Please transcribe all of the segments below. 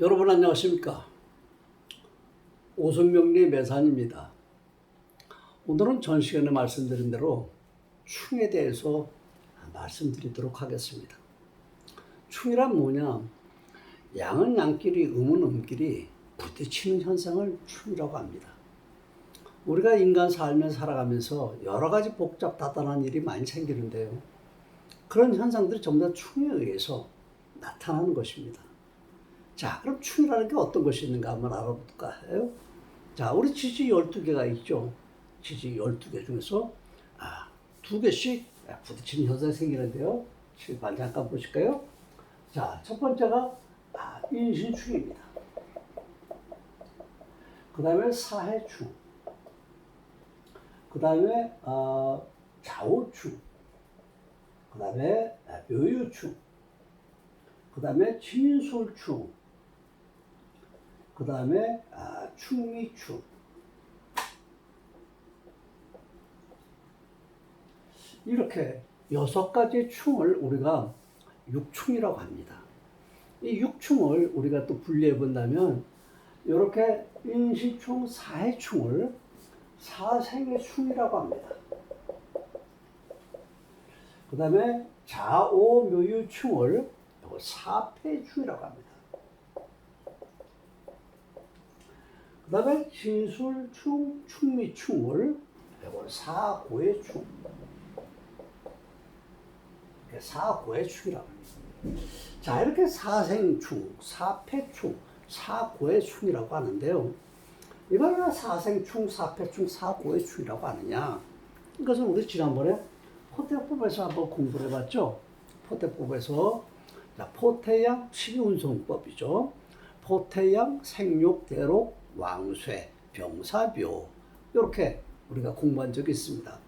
여러분 안녕하십니까? 오승명리 매산입니다. 오늘은 전 시간에 말씀드린 대로 충에 대해서 말씀드리도록 하겠습니다. 충이란 뭐냐? 양은 양끼리, 음은 음끼리 부딪히는 현상을 충이라고 합니다. 우리가 인간 삶을 살아가면서 여러 가지 복잡다단한 일이 많이 생기는데요. 그런 현상들이 전부 다 충에 의해서 나타나는 것입니다. 자, 그럼 충이라는 게 어떤 것이 있는가 한번 알아볼까 해요. 자, 우리 지지 12개가 있죠. 지지 12개 중에서 아, 두 개씩 부딪히는 현상이 생기는데요. 칠판 잠깐 보실까요? 자, 첫 번째가 아, 인신충입니다. 그 다음에 사해충. 그 다음에 어, 좌우충. 그 다음에 묘유충. 그 다음에 진술충. 그 다음에 아, 충미충. 이렇게 여섯 가지 충을 우리가 육충이라고 합니다. 이 육충을 우리가 또 분리해 본다면 이렇게 인시충, 사해충을 사생의 충이라고 합니다. 그 다음에 자오묘유충을 사패충이라고 합니다. 그 다음에 진술충, 충미충을 이걸 사고해충. 사고해충이라고 합니다. 자, 이렇게 사생충, 사패충, 사고해충이라고 하는데요. 이걸 왜 사생충, 사패충, 사고해충이라고 하느냐? 이것은 우리 지난번에 포태법에서 한번 공부를 해봤죠. 포태법에서 자, 포태양 식이운송법이죠. 포태양 생육대록 왕쇠 병사묘 이렇게 우리가 공부한 적이 있습니다.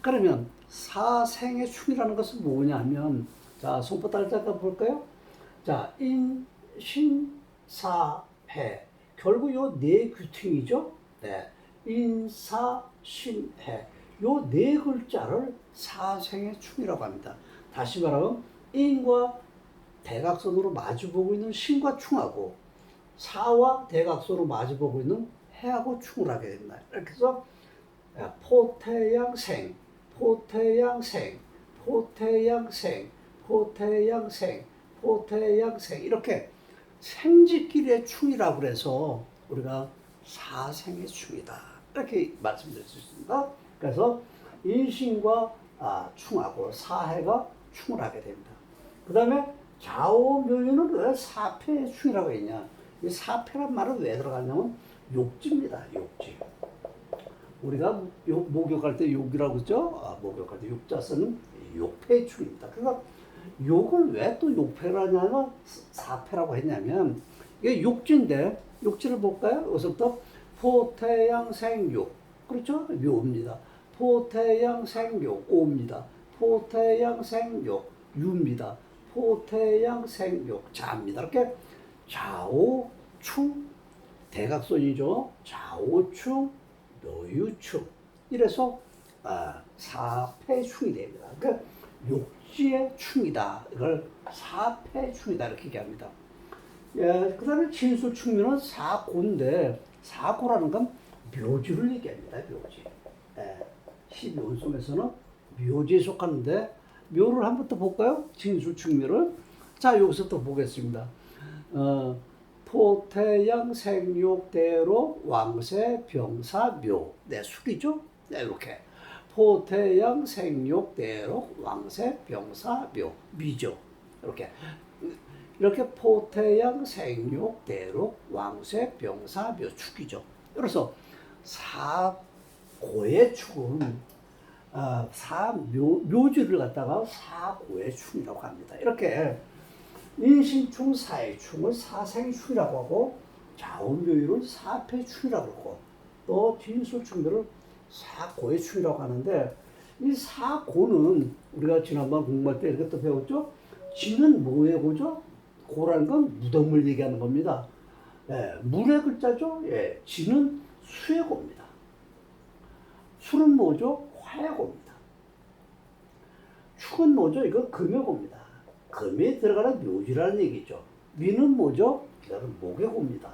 그러면 사생의 충이라는 것은 뭐냐면 자 손보 따라 잠깐 볼까요? 자 인 신 사 해 결국 요 네 규팅이죠. 네 인 사 신 해 요 네 글자를 사생의 충이라고 합니다. 다시 말하면 인과 대각선으로 마주보고 있는 신과 충하고 사와 대각선으로 마주보고 있는 해하고 충을 하게 된다. 이렇게 해서 포태양생, 포태양생, 포태양생, 포태양생, 포태양생 이렇게 생쥐끼리의 충이라고 그래서 우리가 사생의 충이다 이렇게 말씀드릴 수 있습니다. 그래서 인신과 아, 충하고 사해가 충을 하게 됩니다. 그 다음에 좌우묘유는 왜 사패의 충이라고 했냐? 이 사패란 말은 왜 들어가냐면 욕지입니다. 욕지. 우리가 욕, 목욕할 때 욕이라고 그러죠? 아, 목욕할 때 욕자 쓰는 충입니다. 그래서 욕을 왜 또 욕패라냐면 사패라고 했냐면 이게 욕지인데 욕지를 볼까요? 여기서부터 포태양 생욕 그렇죠? 묘입니다. 포태양 생욕 오입니다. 포태양 생욕 유입니다. 포태양 생욕 자입니다. 이렇게 좌우충 대각선이죠. 좌우충 묘유충 이래서 아, 사패충이 됩니다. 그러니까 욕지의 충이다. 이걸 사패충이다 이렇게 얘기합니다. 예, 그 다음에 진수충묘는 사고인데 사고라는 건 묘지를 얘기합니다. 묘지. 예, 12원송에서는 묘지에 속하는데 묘를 한번 더 볼까요? 진수충묘를. 자, 여기서 또 보겠습니다. 어, 포태양 생육대로 왕세 병사 묘. 네, 숙이죠? 네, 이렇게. 포태양 생육대로 왕세 병사 묘. 미죠. 이렇게. 이렇게 포태양 생육대로 왕세 병사 묘 축이죠. 그래서 사고의 축은 어, 사묘 묘지를 갖다가 사고의 충이라고 합니다. 이렇게 인신충, 사해충을 사생충이라고 하고 좌우묘유를 사패충이라고 하고 또 진술충들을 사고해충이라고 하는데 이 사고는 우리가 지난번 공부할 때 이렇게 또 배웠죠? 지는 뭐의 고죠? 고라는 건 무덤을 얘기하는 겁니다. 예, 물의 글자죠? 예, 지는 수의 고입니다. 수는 뭐죠? 화의 고입니다. 축은 뭐죠? 이건 금의 고입니다. 금에 들어가는 묘지라는 얘기죠. 미는 뭐죠? 이거는 목의고입니다.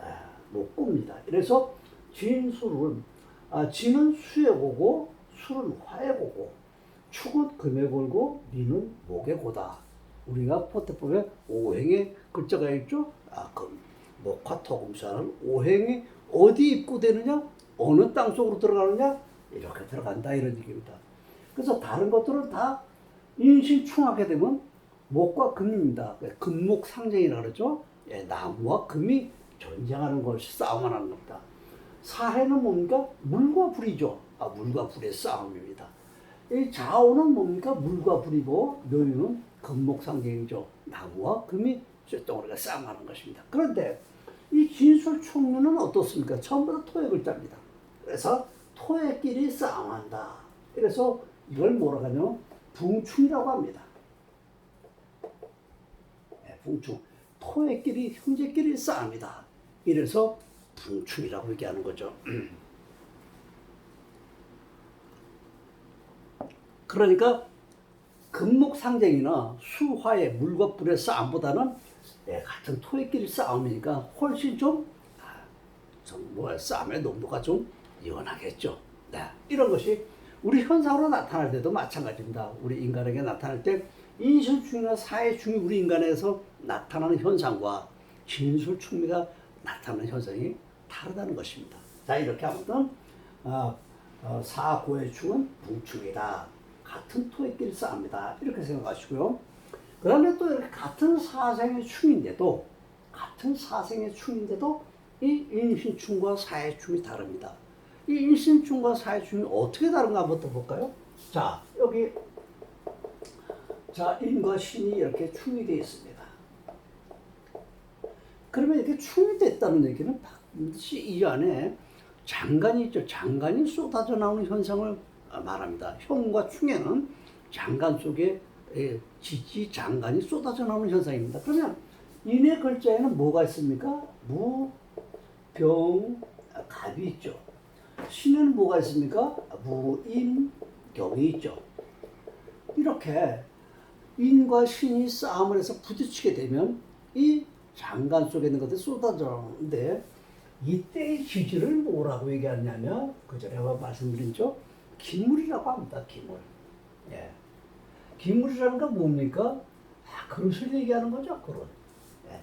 아, 목고입니다. 그래서 진술은 아, 진은 수의고고 술은 화의고고 축은 금의고고 미는 목의고다. 우리가 포태법에 오행의 글자가 있죠. 아, 금, 목화 토금사는 오행이 어디 입고되느냐, 어느 땅 속으로 들어가느냐 이렇게 들어간다 이런 얘기입니다. 그래서 다른 것들은 다 인신충하게 되면 목과 금입니다. 금목 상징이라 그러죠. 예, 나무와 금이 전쟁하는 것이 싸움하는 겁니다. 사해는 뭡니까? 물과 불이죠. 아, 물과 불의 싸움입니다. 이 자오는 뭡니까? 물과 불이고 묘유는 금목 상징이죠. 나무와 금이 쇳덩어리가 싸움하는 것입니다. 그런데 이 진술충류는 어떻습니까? 전부 다 토의 글자입니다. 그래서 토의끼리 싸움한다. 그래서 이걸 뭐라고 하냐면 붕충이라고 합니다. 네, 붕충. 토의끼리 형제끼리 싸움이다. 이래서 붕충이라고 얘기하는 거죠. 그러니까 금목 상쟁이나 수화의 물과 불의 싸움보다는 예, 같은 토의끼리 싸움이니까 훨씬 좀, 아, 좀 뭐야, 싸움의 농도가 좀 연하겠죠. 네, 이런 것이 우리 현상으로 나타날 때도 마찬가지입니다. 우리 인간에게 나타날 때 인술충이나 사회충이 우리 인간에서 나타나는 현상과 진술충미가 나타나는 현상이 다르다는 것입니다. 자 이렇게 아무튼 어, 어, 사고의 충은 붕충이다. 같은 토의끼리 싸웁니다. 이렇게 생각하시고요. 그 다음에 또 이렇게 같은 사생의 충인데도 같은 사생의 충인데도 이 인신충과 사회충이 다릅니다. 이 인신충과 사회충이 어떻게 다른가 한번 더 볼까요? 자 여기 자 인과 신이 이렇게 충이 되어 있습니다. 그러면 이렇게 충이 됐다는 얘기는 반드시 이 안에 장관이 있죠. 장관이 쏟아져 나오는 현상을 말합니다. 형과 충에는 장관 속에 예, 지지 장관이 쏟아져 나오는 현상입니다. 그러면 인의 글자에는 뭐가 있습니까? 무, 병, 갑이 있죠. 신에는 뭐가 있습니까? 무, 인, 경이 있죠. 이렇게 인과 신이 싸움을 해서 부딪히게 되면 이 장관 속에 있는 것들이 쏟아져 나오는데 이때의 기질을 뭐라고 얘기하냐면 그 전에 한번 말씀드렸죠. 기물이라고 합니다. 기물. 예. 기물이라는 건 뭡니까? 아, 그릇을 얘기하는 거죠. 그릇. 예.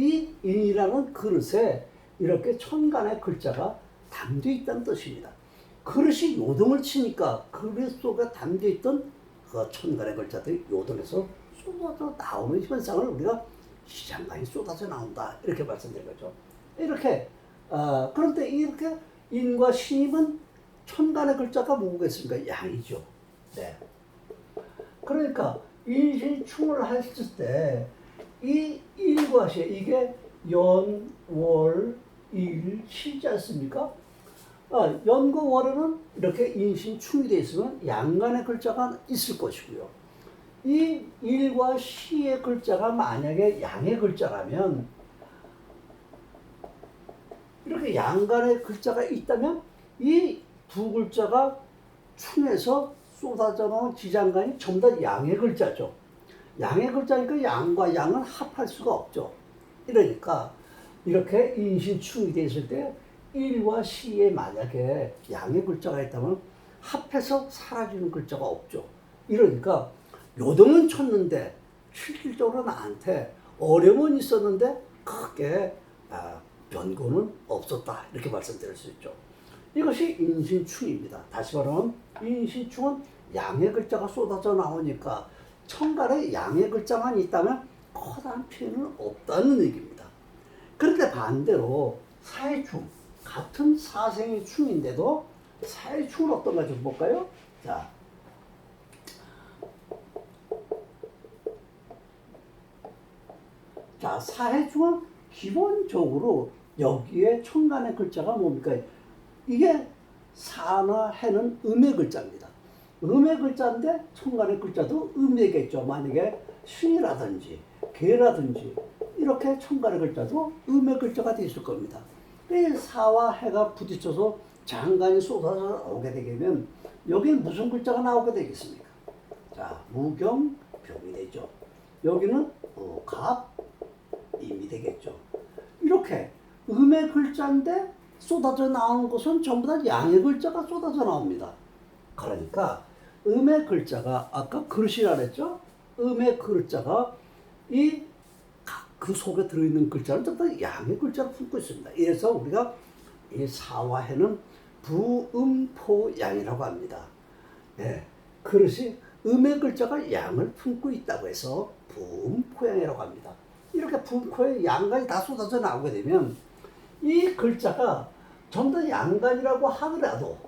이 인이라는 그릇에 이렇게 천간의 글자가 담겨 있다는 뜻입니다. 그릇이 요동을 치니까 그릇 속에 담겨 있던 그 천간의 글자들이 요동해서 쏟아져 나오는 현상을 우리가 시장간이 쏟아져 나온다 이렇게 말씀드린 거죠. 이렇게 어, 그런데 이렇게 인과 신임은 천간의 글자가 뭐겠습니까? 양이죠. 네. 그러니까 인신충을 했을 때 이 일과 시 이게 연, 월, 일, 시지 않습니까? 아, 연과 월에는 이렇게 인신충이 되어 있으면 양간의 글자가 있을 것이고요. 이 일과 시의 글자가 만약에 양의 글자라면 이렇게 양간의 글자가 있다면 이 두 글자가 충에서 쏟아져 나온 지장간이 전부 다 양의 글자죠. 양의 글자니까 양과 양은 합할 수가 없죠. 이러니까 이렇게 인신충이 되어 있을 때 일과 시에 만약에 양의 글자가 있다면 합해서 사라지는 글자가 없죠. 이러니까 요동은 쳤는데 실질적으로 나한테 어려움은 있었는데 크게 아, 변고는 없었다 이렇게 말씀드릴 수 있죠. 이것이 인신충입니다. 다시 말하면 인신충은 양의 글자가 쏟아져 나오니까 천간에 양의 글자만 있다면 커다란 피해는 없다는 얘기입니다. 그런데 반대로 사회충 같은 사생의 충인데도 사회충은 어떤가 좀 볼까요? 자, 자 사회충은 기본적으로 여기에 천간의 글자가 뭡니까? 이게 사나 해는 음의 글자입니다. 음의 글자인데 천간의 글자도 음이겠죠. 만약에 신이라든지 개라든지 이렇게 천간의 글자도 음의 글자가 돼 있을 겁니다. 이 사와 해가 부딪혀서 장간이 쏟아져 나오게 되면 여기에 무슨 글자가 나오게 되겠습니까? 자, 무경 병이 되죠. 여기는 어, 갑, 음이 되겠죠. 이렇게 음의 글자인데 쏟아져 나오는 것은 전부 다 양의 글자가 쏟아져 나옵니다. 그러니까 음의 글자가 아까 그릇이라 그랬죠? 음의 글자가 이 그 속에 들어있는 글자는 전부 다 양의 글자를 품고 있습니다. 그래서 우리가 이 사화해는 부음포양이라고 합니다. 네, 그릇이 음의 글자가 양을 품고 있다고 해서 부음포양이라고 합니다. 이렇게 부음포의 양간이 다 쏟아져 나오게 되면 이 글자가 전부 다 양간이라고 하더라도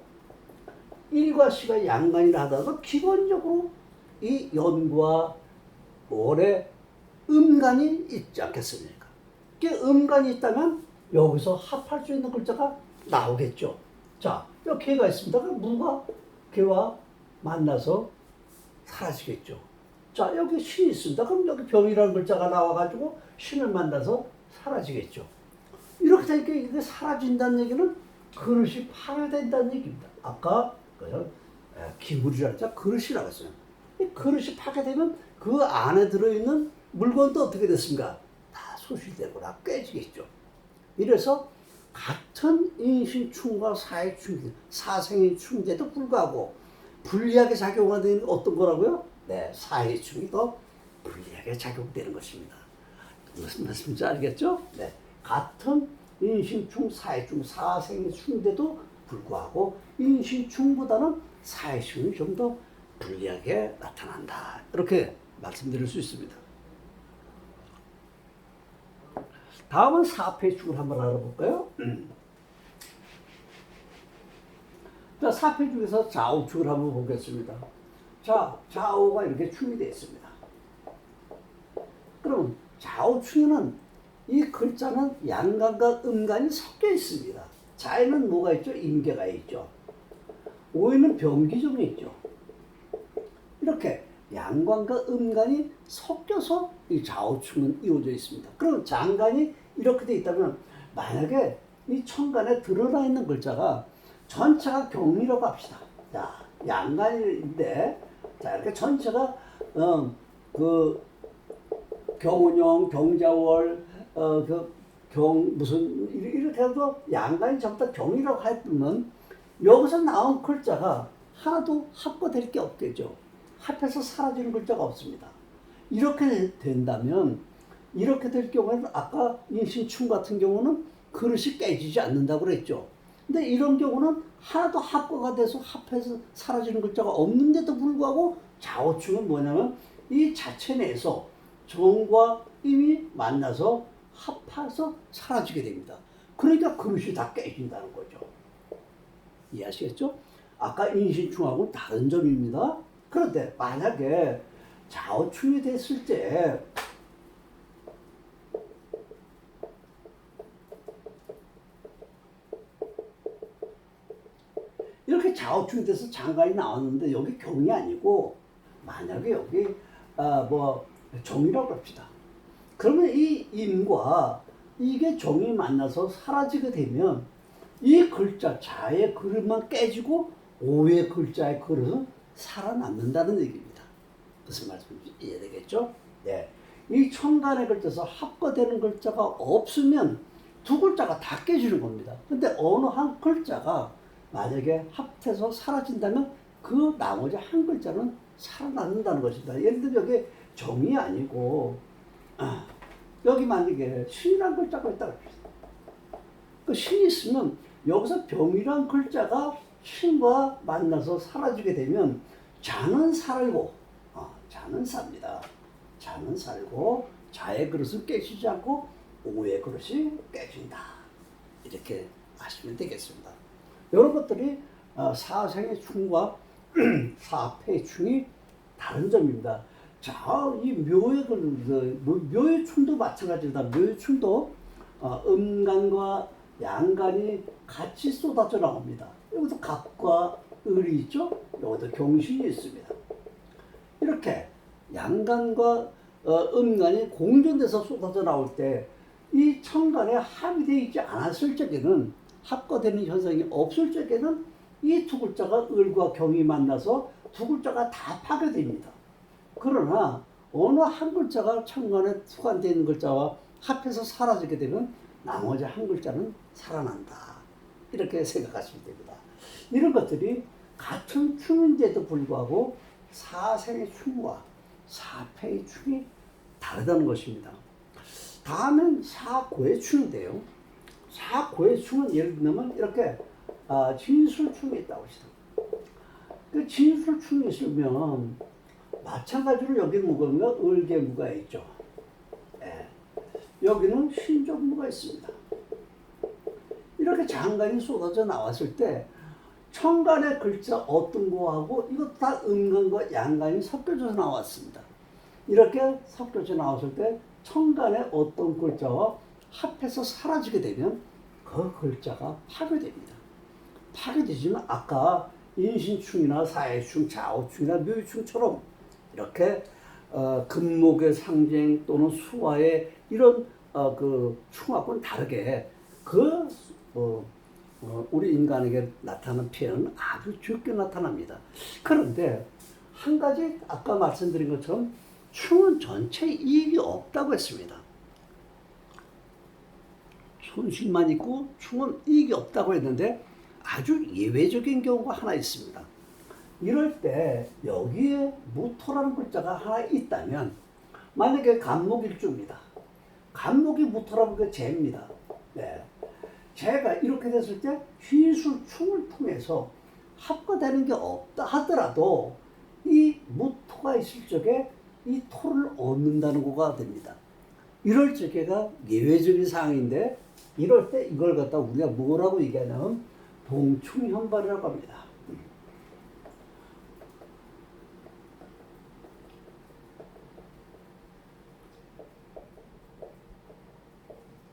일과 시가 양간이라 하더라도 기본적으로 이 연과 월에 음간이 있지 않겠습니까? 그 음간이 있다면 여기서 합할 수 있는 글자가 나오겠죠. 자, 여기 개가 있습니다. 그럼 무가 개와 만나서 사라지겠죠. 자, 여기 신이 있습니다. 그럼 여기 병이라는 글자가 나와가지고 신을 만나서 사라지겠죠. 이렇게 되니까 이게 사라진다는 얘기는 그릇이 파괴된다는 얘기입니다. 아까 그냥 기물이라 했죠. 그릇이라고 했어요. 이 그릇이 파괴되면 그 안에 들어있는 물건도 어떻게 됐습니까? 다 소실되거나 깨지겠죠. 이래서 같은 인신충과 사회충, 사생의 충인데도 불구하고 불리하게 작용하는 어떤 거라고요? 네, 사회충이 더 불리하게 작용되는 것입니다. 무슨 말씀인지 알겠죠? 네, 같은 인신충, 사회충, 사생의 충인데도 불구하고 인신충보다는 사회충이 좀 더 불리하게 나타난다. 이렇게 말씀드릴 수 있습니다. 다음은 사폐축을 한번 알아볼까요? 자, 사폐 중에서 좌우축을 한번 보겠습니다. 자, 좌우가 이렇게 축이 되어 있습니다. 그럼 좌우축에는 이 글자는 양간과 음간이 섞여 있습니다. 자에는 뭐가 있죠? 임계가 있죠. 오에는 병기종이 있죠. 이렇게 양관과 음간이 섞여서 이 좌우축은 이루어져 있습니다. 그럼 장간이 이렇게 돼 있다면 만약에 이 천간에 드러나 있는 글자가 전체가 경이라고 합시다. 자, 양간인데 자 이렇게 전체가 어, 그 경운용, 경자월, 어, 그 경 무슨 이렇게 해서 양간이 전부 다 경이라고 하면 여기서 나온 글자가 하나도 합거될 게 없겠죠. 합해서 사라지는 글자가 없습니다. 이렇게 된다면 이렇게 될 경우에는 아까 인신충 같은 경우는 그릇이 깨지지 않는다고 그랬죠. 근데 이런 경우는 하나도 합거가 돼서 합해서 사라지는 글자가 없는데도 불구하고 좌우충은 뭐냐면 이 자체 내에서 정과 임이 만나서 합해서 사라지게 됩니다. 그러니까 그릇이 다 깨진다는 거죠. 이해하시겠죠? 아까 인신충하고 다른 점입니다. 그런데 만약에 좌우충이 됐을 때 이렇게 좌우충이 돼서 장관이 나왔는데 여기 경이 아니고 만약에 여기 아, 뭐 정이라고 합시다. 그러면 이 임과 이게 정이 만나서 사라지게 되면 이 글자 자의 그릇만 깨지고 오의 글자의 그릇은 살아남는다는 얘기입니다. 무슨 말씀인지 이해되겠죠? 네. 이 천간의 글자에서 합거되는 글자가 없으면 두 글자가 다 깨지는 겁니다. 근데 어느 한 글자가 만약에 합해서 사라진다면 그 나머지 한 글자는 살아남는다는 것입니다. 예를 들면 여기 정이 아니고 아, 여기 만약에 신이라는 글자가 있다고 합시다. 그 신이 있으면 여기서 병이란 글자가 신과 만나서 사라지게 되면 자는 살고 어, 자는 삽니다. 자는 살고 자의 그릇은 깨지지 않고 오의 그릇이 깨진다. 이렇게 아시면 되겠습니다. 이런 것들이 어, 사생의 충과 사패의 충이 다른 점입니다. 자, 이 묘의 그, 뭐, 묘의 충도 마찬가지입니다. 묘의 충도 어, 음간과 양간이 같이 쏟아져 나옵니다. 여기도 갑과 을이 있죠. 여기도 경신이 있습니다. 이렇게 양간과 어, 음간이 공존돼서 쏟아져 나올 때 이 천간에 합의되어 있지 않았을 적에는 합거되는 현상이 없을 적에는 이 두 글자가 을과 경이 만나서 두 글자가 다 파괴됩니다. 그러나 어느 한 글자가 천간에 투관되어 있는 글자와 합해서 사라지게 되면 나머지 한 글자는 살아난다. 이렇게 생각하시면 됩니다. 이런 것들이 같은 충인데도 불구하고 사생의 충과 사패의 충이 다르다는 것입니다. 다음은 사고의 충인데요. 사고의 충은 예를 들면 이렇게 아, 진술충이 있다고 하시다. 그 진술충이 있으면 마찬가지로 여기 무거운가 을개무가 있죠. 예. 여기는 신족무가 있습니다. 이렇게 장관이 쏟아져 나왔을 때 청간의 글자 어떤 거하고 이것도 다 음간과 양간이 섞여져서 나왔습니다. 이렇게 섞여져 나왔을 때 청간의 어떤 글자와 합해서 사라지게 되면 그 글자가 파괴됩니다. 파괴되지만 아까 인신충이나 사해충, 좌우충이나 묘충처럼 이렇게 어, 금목의 상징 또는 수화의 이런 어, 그 충하고는 다르게 그 어, 어, 우리 인간에게 나타나는 피해는 아주 적게 나타납니다. 그런데 한 가지 아까 말씀드린 것처럼 충은 전체 이익이 없다고 했습니다. 손실만 있고 충은 이익이 없다고 했는데 아주 예외적인 경우가 하나 있습니다. 이럴 때 여기에 무토라는 글자가 하나 있다면 만약에 간목일주입니다. 간목이 무토라는 게 재입니다. 네. 재가 이렇게 됐을 때 휘술충을 통해서 합과되는 게 없다 하더라도 이 무토가 있을 적에 이 토를 얻는다는 거가 됩니다. 이럴 적에가 예외적인 상황인데 이럴 때 이걸 갖다 우리가 뭐라고 얘기하냐면 봉충현발이라고 합니다.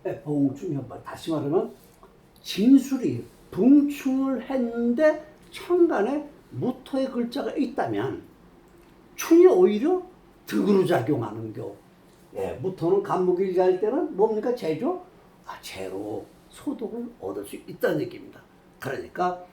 네, 봉충현발. 다시 말하면 진술이 붕충을 했는데 천간에 무토의 글자가 있다면 충이 오히려 득으로 작용하는 겨. 예, 무토는 간목일기 할 때는 뭡니까? 재죠? 아, 재로 소득을 얻을 수 있다는 얘기입니다. 그러니까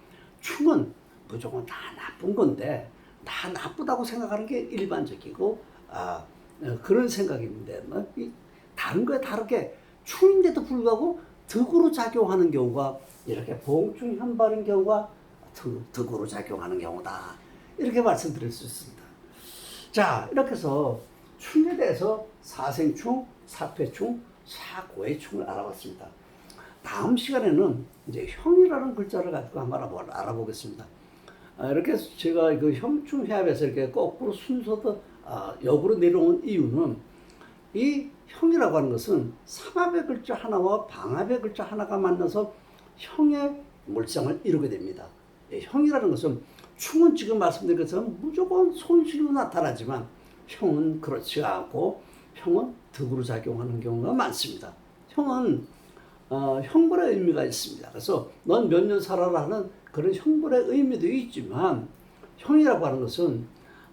충은 무조건 다 나쁜 건데 다 나쁘다고 생각하는 게 일반적이고 아, 어, 그런 생각인데 뭐, 이 다른 거에 다르게 충인데도 불구하고 득으로 작용하는 경우가 이렇게 봉충 현발인 경우가 득, 득으로 작용하는 경우다. 이렇게 말씀드릴 수 있습니다. 자, 이렇게 해서 충에 대해서 사생충, 사패충, 사고의충을 알아봤습니다. 다음 시간에는 이제 형이라는 글자를 가지고 한번 알아보, 알아보겠습니다. 아, 이렇게 해서 제가 그 형충 해합에서 이렇게 거꾸로 순서도 아, 역으로 내려온 이유는 이 형이라고 하는 것은 삼합의 글자 하나와 방합의 글자 하나가 만나서 형의 물상을 이루게 됩니다. 예, 형이라는 것은 충은 지금 말씀드린 것처럼 무조건 손실로 나타나지만 형은 그렇지 않고 형은 득으로 작용하는 경우가 많습니다. 형은 어, 형벌의 의미가 있습니다. 그래서 넌 몇 년 살아라는 그런 형벌의 의미도 있지만 형이라고 하는 것은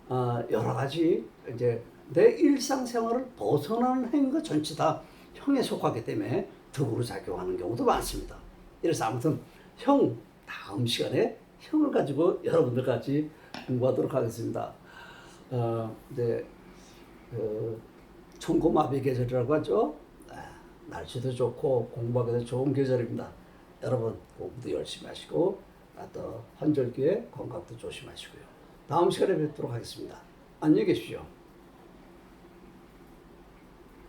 어, 여러 가지 이제 내 일상생활을 벗어나는 행위가 전체 다 형에 속하기 때문에 덕으로 작용하는 경우도 많습니다. 그래서 아무튼 형 다음 시간에 형을 가지고 여러분들 같이 공부하도록 하겠습니다. 어, 이제 그 청고마비 계절이라고 하죠. 아, 날씨도 좋고 공부하기도 좋은 계절입니다. 여러분 공부도 열심히 하시고 아, 또 환절기에 건강도 조심하시고요. 다음 시간에 뵙도록 하겠습니다. 안녕히 계십시오.